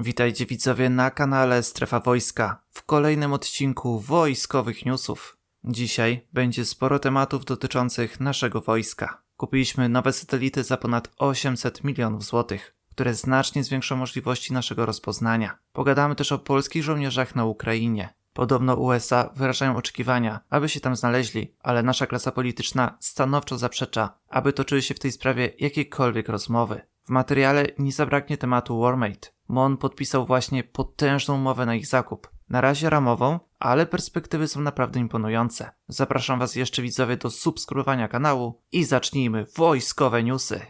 Witajcie widzowie na kanale Strefa Wojska w kolejnym odcinku wojskowych newsów. Dzisiaj będzie sporo tematów dotyczących naszego wojska. Kupiliśmy nowe satelity za ponad 800 milionów złotych, które znacznie zwiększą możliwości naszego rozpoznania. Pogadamy też o polskich żołnierzach na Ukrainie. Podobno USA wyrażają oczekiwania, aby się tam znaleźli, ale nasza klasa polityczna stanowczo zaprzecza, aby toczyły się w tej sprawie jakiekolwiek rozmowy. W materiale nie zabraknie tematu Warmate. Mon podpisał właśnie potężną umowę na ich zakup. Na razie ramową, ale perspektywy są naprawdę imponujące. Zapraszam Was jeszcze widzowie do subskrybowania kanału i zacznijmy wojskowe newsy.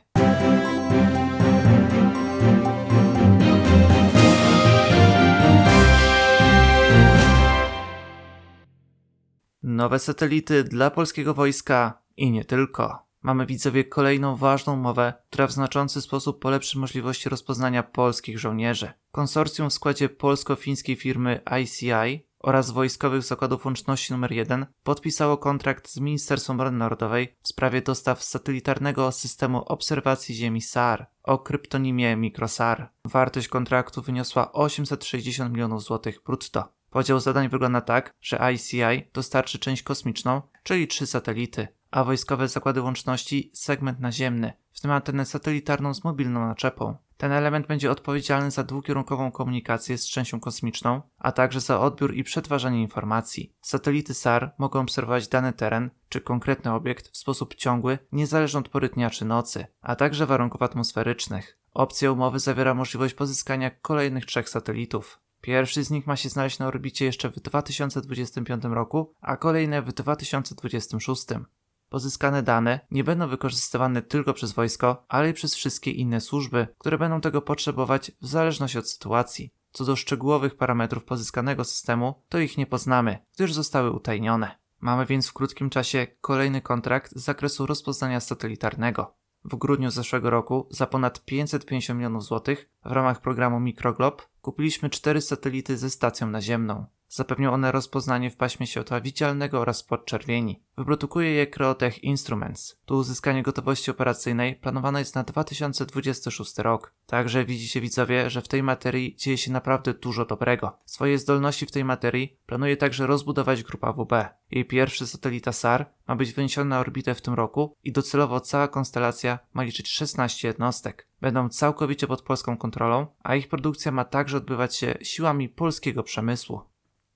Nowe satelity dla polskiego wojska i nie tylko. Mamy widzowie kolejną ważną umowę, która w znaczący sposób polepszy możliwości rozpoznania polskich żołnierzy. Konsorcjum w składzie polsko-fińskiej firmy ICI oraz Wojskowych Zakładów Łączności nr 1 podpisało kontrakt z Ministerstwem Obrony Narodowej w sprawie dostaw satelitarnego systemu obserwacji Ziemi SAR o kryptonimie MicroSAR. Wartość kontraktu wyniosła 860 milionów złotych brutto. Podział zadań wygląda tak, że ICI dostarczy część kosmiczną, czyli trzy satelity, a wojskowe zakłady łączności segment naziemny, w tym antenę satelitarną z mobilną naczepą. Ten element będzie odpowiedzialny za dwukierunkową komunikację z częścią kosmiczną, a także za odbiór i przetwarzanie informacji. Satelity SAR mogą obserwować dany teren czy konkretny obiekt w sposób ciągły, niezależnie od pory dnia czy nocy, a także warunków atmosferycznych. Opcja umowy zawiera możliwość pozyskania kolejnych trzech satelitów. Pierwszy z nich ma się znaleźć na orbicie jeszcze w 2025 roku, a kolejne w 2026. Pozyskane dane nie będą wykorzystywane tylko przez wojsko, ale i przez wszystkie inne służby, które będą tego potrzebować w zależności od sytuacji. Co do szczegółowych parametrów pozyskanego systemu, to ich nie poznamy, gdyż zostały utajnione. Mamy więc w krótkim czasie kolejny kontrakt z zakresu rozpoznania satelitarnego. W grudniu zeszłego roku za ponad 550 milionów złotych w ramach programu Microglob kupiliśmy cztery satelity ze stacją naziemną. Zapewnią one rozpoznanie w paśmie światła widzialnego oraz podczerwieni. Wyprodukuje je Creotech Instruments. Tu uzyskanie gotowości operacyjnej planowane jest na 2026 rok. Także widzicie widzowie, że w tej materii dzieje się naprawdę dużo dobrego. Swoje zdolności w tej materii planuje także rozbudować grupa WB. Jej pierwszy satelita SAR ma być wyniesiony na orbitę w tym roku i docelowo cała konstelacja ma liczyć 16 jednostek. Będą całkowicie pod polską kontrolą, a ich produkcja ma także odbywać się siłami polskiego przemysłu.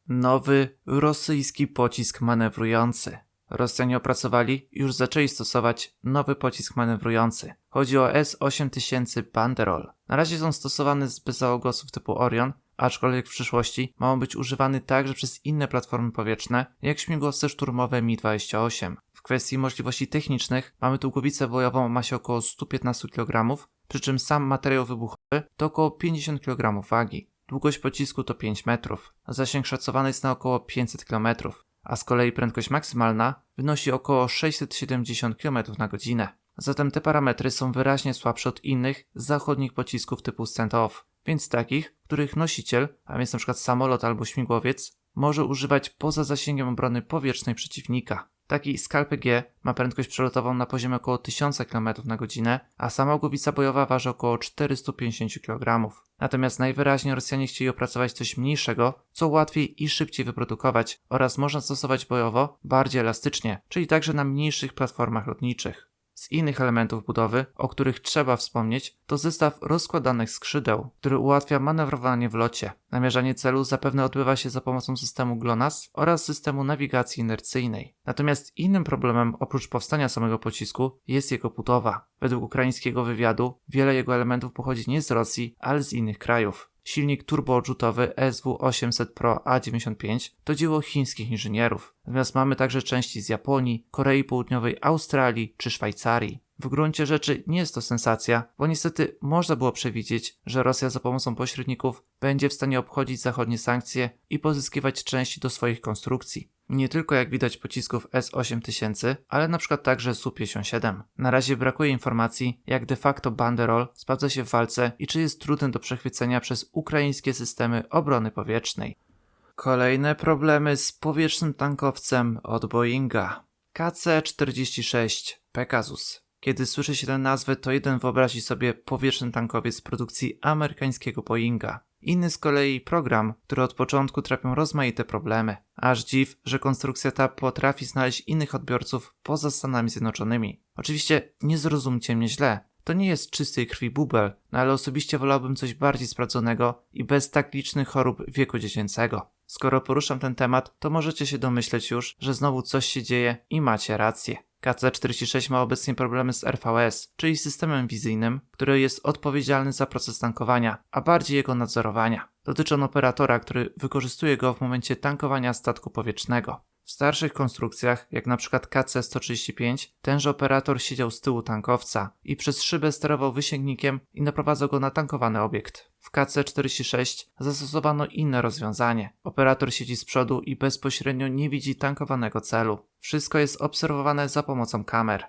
Nowy rosyjski pocisk manewrujący. Rosjanie opracowali i już zaczęli stosować nowy pocisk manewrujący. Chodzi o S-8000 Banderol. Na razie są stosowane z bezałogosów typu Orion, aczkolwiek w przyszłości ma on być używany także przez inne platformy powietrzne, jak śmigłowce szturmowe Mi-28. W kwestii możliwości technicznych mamy tu głowicę bojową o masie około 115 kg, przy czym sam materiał wybuchowy to około 50 kg wagi. Długość pocisku to 5 metrów, zasięg szacowany jest na około 500 km, a z kolei prędkość maksymalna wynosi około 670 km na godzinę. Zatem te parametry są wyraźnie słabsze od innych zachodnich pocisków typu stand-off, więc takich, których nosiciel, a więc np. samolot albo śmigłowiec, może używać poza zasięgiem obrony powietrznej przeciwnika. Taki Skalp G ma prędkość przelotową na poziomie około 1000 km na godzinę, a sama głowica bojowa waży około 450 kg. Natomiast najwyraźniej Rosjanie chcieli opracować coś mniejszego, co łatwiej i szybciej wyprodukować oraz można stosować bojowo bardziej elastycznie, czyli także na mniejszych platformach lotniczych. Z innych elementów budowy, o których trzeba wspomnieć, to zestaw rozkładanych skrzydeł, który ułatwia manewrowanie w locie. Namierzanie celu zapewne odbywa się za pomocą systemu GLONASS oraz systemu nawigacji inercyjnej. Natomiast innym problemem oprócz powstania samego pocisku jest jego budowa. Według ukraińskiego wywiadu wiele jego elementów pochodzi nie z Rosji, ale z innych krajów. Silnik turboodrzutowy SW800 Pro A95 to dzieło chińskich inżynierów, natomiast mamy także części z Japonii, Korei Południowej, Australii czy Szwajcarii. W gruncie rzeczy nie jest to sensacja, bo niestety można było przewidzieć, że Rosja za pomocą pośredników będzie w stanie obchodzić zachodnie sankcje i pozyskiwać części do swoich konstrukcji. Nie tylko jak widać pocisków S8000, ale przykład także Su-57. Na razie brakuje informacji, jak de facto Banderol sprawdza się w walce i czy jest trudny do przechwycenia przez ukraińskie systemy obrony powietrznej. Kolejne problemy z powietrznym tankowcem od Boeinga. KC-46 Pegasus. Kiedy słyszy się tę nazwę, to jeden wyobrazi sobie powietrzny tankowiec produkcji amerykańskiego Boeinga. Inny z kolei program, który od początku trapią rozmaite problemy. Aż dziw, że konstrukcja ta potrafi znaleźć innych odbiorców poza Stanami Zjednoczonymi. Oczywiście nie zrozumcie mnie źle. To nie jest czystej krwi bubel, no ale osobiście wolałbym coś bardziej sprawdzonego i bez tak licznych chorób wieku dziecięcego. Skoro poruszam ten temat, to możecie się domyśleć już, że znowu coś się dzieje i macie rację. KC-46 ma obecnie problemy z RVS, czyli systemem wizyjnym, który jest odpowiedzialny za proces tankowania, a bardziej jego nadzorowania. Dotyczy on operatora, który wykorzystuje go w momencie tankowania statku powietrznego. W starszych konstrukcjach, jak na przykład KC-135, tenże operator siedział z tyłu tankowca i przez szybę sterował wysięgnikiem i naprowadzał go na tankowany obiekt. W KC-46 zastosowano inne rozwiązanie. Operator siedzi z przodu i bezpośrednio nie widzi tankowanego celu. Wszystko jest obserwowane za pomocą kamer.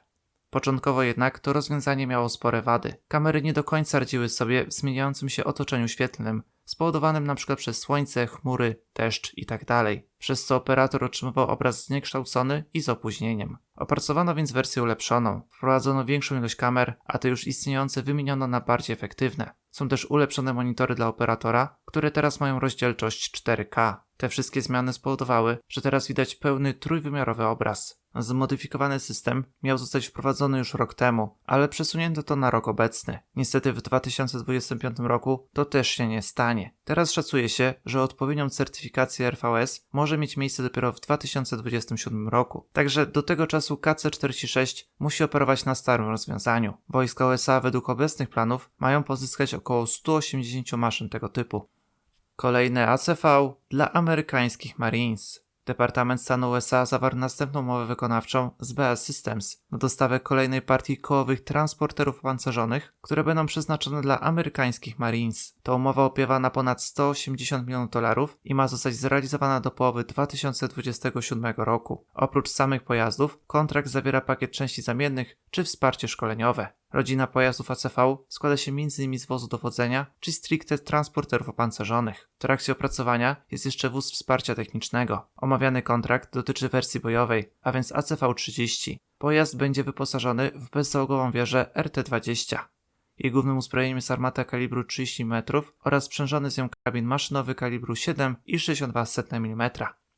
Początkowo jednak to rozwiązanie miało spore wady. Kamery nie do końca radziły sobie w zmieniającym się otoczeniu świetlnym, spowodowanym np. przez słońce, chmury, deszcz itd., przez co operator otrzymywał obraz zniekształcony i z opóźnieniem. Opracowano więc wersję ulepszoną, wprowadzono większą ilość kamer, a te już istniejące wymieniono na bardziej efektywne. Są też ulepszone monitory dla operatora, które teraz mają rozdzielczość 4K. Te wszystkie zmiany spowodowały, że teraz widać pełny trójwymiarowy obraz. Zmodyfikowany system miał zostać wprowadzony już rok temu, ale przesunięto to na rok obecny. Niestety w 2025 roku to też się nie stanie. Teraz szacuje się, że odpowiednią certyfikację RVS może mieć miejsce dopiero w 2027 roku. Także do tego czasu KC-46 musi operować na starym rozwiązaniu. Wojska USA według obecnych planów mają pozyskać około 180 maszyn tego typu. Kolejne ACV dla amerykańskich Marines. Departament Stanu USA zawarł następną umowę wykonawczą z BS Systems na dostawę kolejnej partii kołowych transporterów opancerzonych, które będą przeznaczone dla amerykańskich Marines. Ta umowa opiewa na ponad 180 milionów dolarów i ma zostać zrealizowana do połowy 2027 roku. Oprócz samych pojazdów, kontrakt zawiera pakiet części zamiennych czy wsparcie szkoleniowe. Rodzina pojazdów ACV składa się m.in. z wozu dowodzenia czy stricte transporterów opancerzonych. W trakcie opracowania jest jeszcze wóz wsparcia technicznego. Omawiany kontrakt dotyczy wersji bojowej, a więc ACV-30. Pojazd będzie wyposażony w bezzałogową wieżę RT-20. Jej głównym uzbrojeniem jest armata kalibru 30 mm oraz sprzężony z nią karabin maszynowy kalibru 7,62 mm.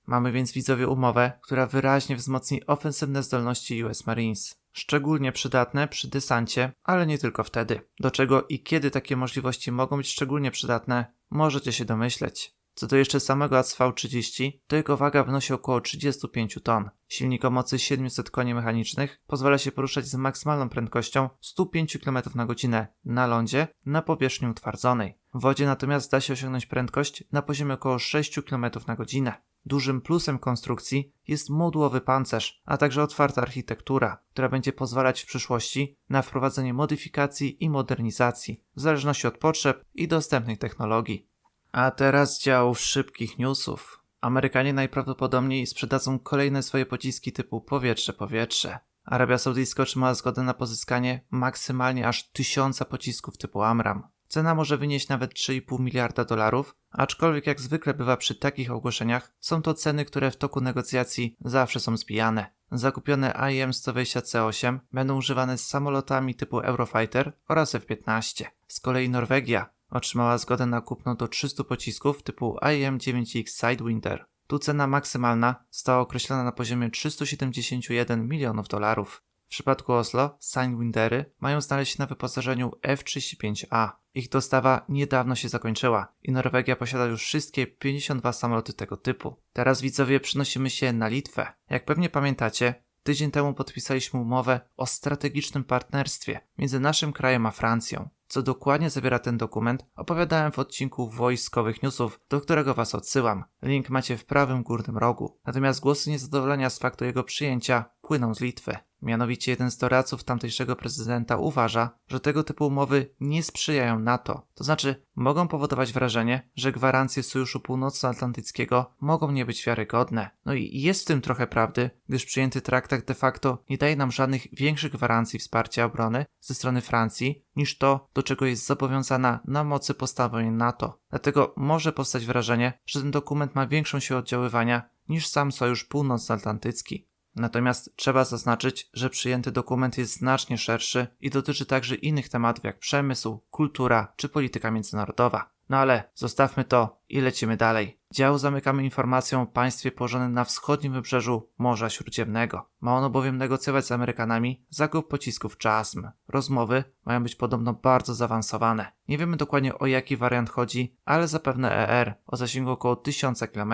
Mamy więc widzowie umowę, która wyraźnie wzmocni ofensywne zdolności US Marines. Szczególnie przydatne przy desancie, ale nie tylko wtedy. Do czego i kiedy takie możliwości mogą być szczególnie przydatne, możecie się domyśleć. Co do jeszcze samego ACV-30, to jego waga wynosi około 35 ton. Silnik o mocy 700 koni mechanicznych pozwala się poruszać z maksymalną prędkością 105 km na godzinę na lądzie na powierzchni utwardzonej. W wodzie natomiast da się osiągnąć prędkość na poziomie około 6 km na godzinę. Dużym plusem konstrukcji jest modułowy pancerz, a także otwarta architektura, która będzie pozwalać w przyszłości na wprowadzenie modyfikacji i modernizacji, w zależności od potrzeb i dostępnych technologii. A teraz dział szybkich newsów. Amerykanie najprawdopodobniej sprzedadzą kolejne swoje pociski typu powietrze-powietrze. Arabia Saudyjska otrzymała zgodę na pozyskanie maksymalnie aż tysiąca pocisków typu Amram. Cena może wynieść nawet 3,5 miliarda dolarów, aczkolwiek jak zwykle bywa przy takich ogłoszeniach, są to ceny, które w toku negocjacji zawsze są zbijane. Zakupione IM-120C8 będą używane z samolotami typu Eurofighter oraz F-15. Z kolei Norwegia otrzymała zgodę na kupno do 300 pocisków typu IM-9X Sidewinder. Tu cena maksymalna została określona na poziomie 371 milionów dolarów. W przypadku Oslo, Signwindery mają znaleźć się na wyposażeniu F-35A. Ich dostawa niedawno się zakończyła i Norwegia posiada już wszystkie 52 samoloty tego typu. Teraz widzowie przynosimy się na Litwę. Jak pewnie pamiętacie, tydzień temu podpisaliśmy umowę o strategicznym partnerstwie między naszym krajem a Francją. Co dokładnie zawiera ten dokument, opowiadałem w odcinku Wojskowych Newsów, do którego Was odsyłam. Link macie w prawym górnym rogu. Natomiast głosy niezadowolenia z faktu jego przyjęcia płyną z Litwy. Mianowicie jeden z doradców tamtejszego prezydenta uważa, że tego typu umowy nie sprzyjają NATO. To znaczy, mogą powodować wrażenie, że gwarancje Sojuszu Północnoatlantyckiego mogą nie być wiarygodne. No i jest w tym trochę prawdy, gdyż przyjęty traktat de facto nie daje nam żadnych większych gwarancji wsparcia obrony ze strony Francji niż to, do czego jest zobowiązana na mocy postanowień NATO. Dlatego może powstać wrażenie, że ten dokument ma większą siłę oddziaływania niż sam Sojusz Północnoatlantycki. Natomiast trzeba zaznaczyć, że przyjęty dokument jest znacznie szerszy i dotyczy także innych tematów jak przemysł, kultura czy polityka międzynarodowa. No ale zostawmy to i lecimy dalej. Dział zamykamy informacją o państwie położonym na wschodnim wybrzeżu Morza Śródziemnego. Ma ono bowiem negocjować z Amerykanami zakup pocisków JASM. Rozmowy mają być podobno bardzo zaawansowane. Nie wiemy dokładnie o jaki wariant chodzi, ale zapewne ER o zasięgu około 1000 km.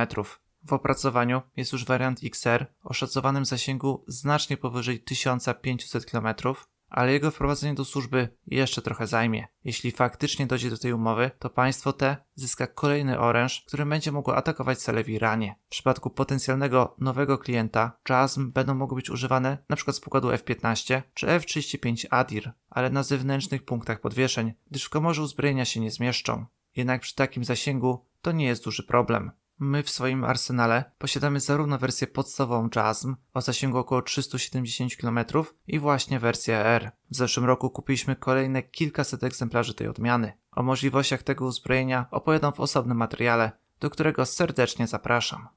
W opracowaniu jest już wariant XR o szacowanym zasięgu znacznie powyżej 1500 km, ale jego wprowadzenie do służby jeszcze trochę zajmie. Jeśli faktycznie dojdzie do tej umowy, to państwo te zyska kolejny oręż, który będzie mogło atakować cele w Iranie. W przypadku potencjalnego nowego klienta, JASM będą mogły być używane np. z pokładu F-15 czy F-35 Adir, ale na zewnętrznych punktach podwieszeń, gdyż w komorze uzbrojenia się nie zmieszczą. Jednak przy takim zasięgu to nie jest duży problem. My w swoim arsenale posiadamy zarówno wersję podstawową JASM o zasięgu około 370 km i właśnie wersję R. W zeszłym roku kupiliśmy kolejne kilkaset egzemplarzy tej odmiany. O możliwościach tego uzbrojenia opowiadam w osobnym materiale, do którego serdecznie zapraszam.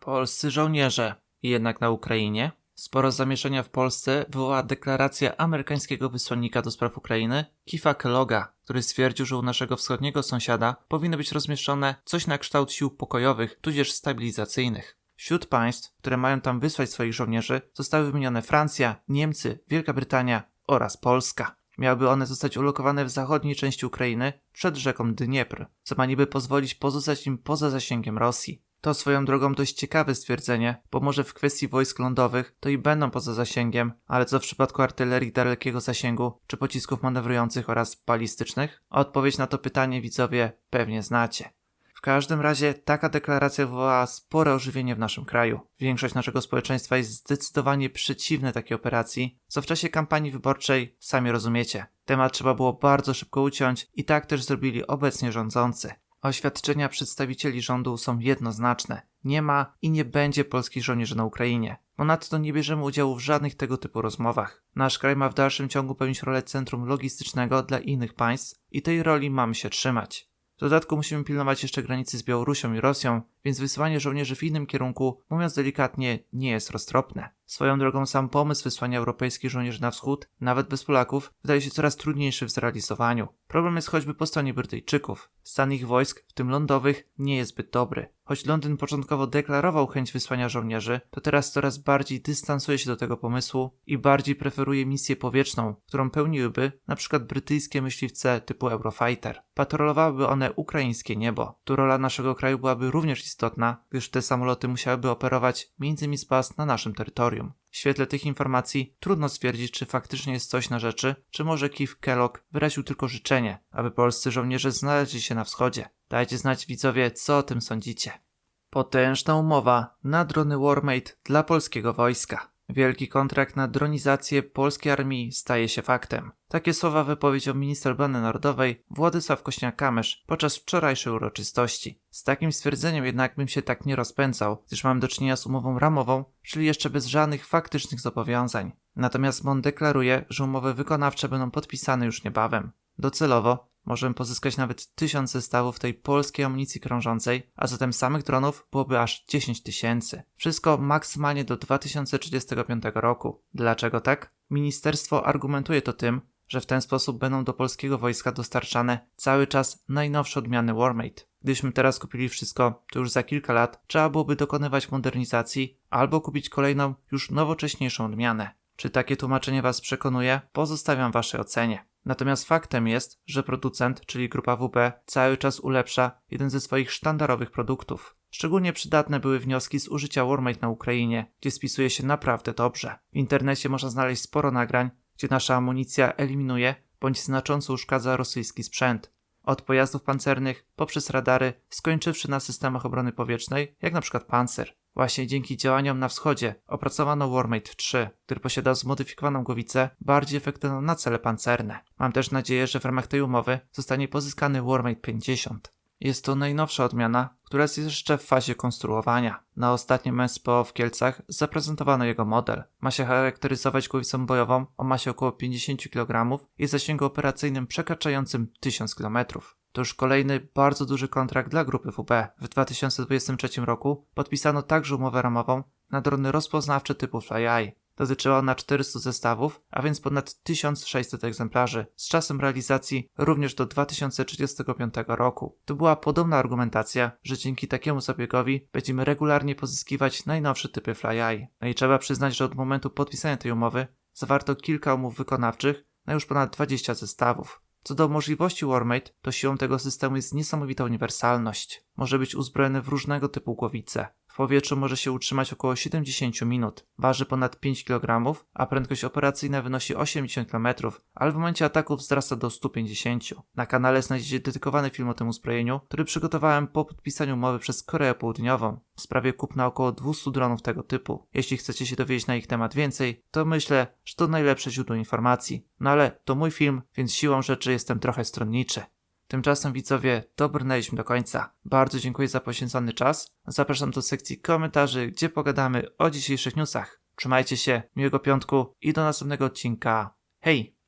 Polscy żołnierze, jednak na Ukrainie, Sporo zamieszania w Polsce wywołała deklaracja amerykańskiego wysłannika do spraw Ukrainy, Kifa Kelloga, który stwierdził, że u naszego wschodniego sąsiada powinno być rozmieszczone coś na kształt sił pokojowych, tudzież stabilizacyjnych. Wśród państw, które mają tam wysłać swoich żołnierzy, zostały wymienione Francja, Niemcy, Wielka Brytania oraz Polska. Miałyby one zostać ulokowane w zachodniej części Ukrainy przed rzeką Dniepr, co ma niby pozwolić pozostać im poza zasięgiem Rosji. To swoją drogą dość ciekawe stwierdzenie, bo może w kwestii wojsk lądowych to i będą poza zasięgiem, ale co w przypadku artylerii dalekiego zasięgu, czy pocisków manewrujących oraz balistycznych? Odpowiedź na to pytanie widzowie pewnie znacie. W każdym razie taka deklaracja wywołała spore ożywienie w naszym kraju. Większość naszego społeczeństwa jest zdecydowanie przeciwne takiej operacji, co w czasie kampanii wyborczej sami rozumiecie. Temat trzeba było bardzo szybko uciąć i tak też zrobili obecnie rządzący. Oświadczenia przedstawicieli rządu są jednoznaczne. Nie ma i nie będzie polskich żołnierzy na Ukrainie. Ponadto nie bierzemy udziału w żadnych tego typu rozmowach. Nasz kraj ma w dalszym ciągu pełnić rolę centrum logistycznego dla innych państw i tej roli mamy się trzymać. W dodatku musimy pilnować jeszcze granicy z Białorusią i Rosją, więc wysyłanie żołnierzy w innym kierunku, mówiąc delikatnie, nie jest roztropne. Swoją drogą sam pomysł wysłania europejskich żołnierzy na wschód, nawet bez Polaków, wydaje się coraz trudniejszy w zrealizowaniu. Problem jest choćby po stronie Brytyjczyków. Stan ich wojsk, w tym lądowych, nie jest zbyt dobry. Choć Londyn początkowo deklarował chęć wysłania żołnierzy, to teraz coraz bardziej dystansuje się do tego pomysłu i bardziej preferuje misję powietrzną, którą pełniłyby np. brytyjskie myśliwce typu Eurofighter. Patrolowałyby one ukraińskie niebo. Tu rola naszego kraju byłaby również istotna, gdyż te samoloty musiałyby operować m.in. z baz na naszym terytorium. W świetle tych informacji trudno stwierdzić, czy faktycznie jest coś na rzeczy, czy może Keith Kellogg wyraził tylko życzenie, aby polscy żołnierze znaleźli się na wschodzie. Dajcie znać widzowie, co o tym sądzicie. Potężna umowa na drony Warmate dla polskiego wojska. Wielki kontrakt na dronizację polskiej armii staje się faktem. Takie słowa wypowiedział minister obrony narodowej Władysław Kośniak-Kamysz podczas wczorajszej uroczystości. Z takim stwierdzeniem jednak bym się tak nie rozpędzał, gdyż mam do czynienia z umową ramową, czyli jeszcze bez żadnych faktycznych zobowiązań. Natomiast MON deklaruje, że umowy wykonawcze będą podpisane już niebawem. Docelowo możemy pozyskać nawet tysiąc zestawów tej polskiej amunicji krążącej, a zatem samych dronów byłoby aż 10 tysięcy. Wszystko maksymalnie do 2035 roku. Dlaczego tak? Ministerstwo argumentuje to tym, że w ten sposób będą do polskiego wojska dostarczane cały czas najnowsze odmiany Warmate. Gdybyśmy teraz kupili wszystko, to już za kilka lat trzeba byłoby dokonywać modernizacji albo kupić kolejną, już nowocześniejszą odmianę. Czy takie tłumaczenie Was przekonuje? Pozostawiam Waszej ocenie. Natomiast faktem jest, że producent, czyli grupa WP, cały czas ulepsza jeden ze swoich sztandarowych produktów. Szczególnie przydatne były wnioski z użycia Warmate na Ukrainie, gdzie spisuje się naprawdę dobrze. W internecie można znaleźć sporo nagrań, gdzie nasza amunicja eliminuje bądź znacząco uszkadza rosyjski sprzęt. Od pojazdów pancernych, poprzez radary, skończywszy na systemach obrony powietrznej, jak na przykład Panzer. Właśnie dzięki działaniom na wschodzie opracowano Warmate 3, który posiada zmodyfikowaną głowicę bardziej efektywną na cele pancerne. Mam też nadzieję, że w ramach tej umowy zostanie pozyskany Warmate 50. Jest to najnowsza odmiana, która jest jeszcze w fazie konstruowania. Na ostatnim SPO w Kielcach zaprezentowano jego model. Ma się charakteryzować głowicą bojową o masie około 50 kg i zasięgu operacyjnym przekraczającym 1000 km. To już kolejny bardzo duży kontrakt dla grupy WB. W 2023 roku podpisano także umowę ramową na drony rozpoznawcze typu FlyEye. Dotyczyła ona 400 zestawów, a więc ponad 1600 egzemplarzy, z czasem realizacji również do 2035 roku. To była podobna argumentacja, że dzięki takiemu zabiegowi będziemy regularnie pozyskiwać najnowsze typy FlyEye. No i trzeba przyznać, że od momentu podpisania tej umowy zawarto kilka umów wykonawczych na już ponad 20 zestawów. Co do możliwości Warmate, to siłą tego systemu jest niesamowita uniwersalność. Może być uzbrojony w różnego typu głowice. W powietrzu może się utrzymać około 70 minut, waży ponad 5 kg, a prędkość operacyjna wynosi 80 km, ale w momencie ataku wzrasta do 150. Na kanale znajdziecie dedykowany film o tym uzbrojeniu, który przygotowałem po podpisaniu umowy przez Koreę Południową w sprawie kupna około 200 dronów tego typu. Jeśli chcecie się dowiedzieć na ich temat więcej, to myślę, że to najlepsze źródło informacji. No ale to mój film, więc siłą rzeczy jestem trochę stronniczy. Tymczasem widzowie, dobrnęliśmy do końca. Bardzo dziękuję za poświęcony czas. Zapraszam do sekcji komentarzy, gdzie pogadamy o dzisiejszych newsach. Trzymajcie się, miłego piątku i do następnego odcinka. Hej!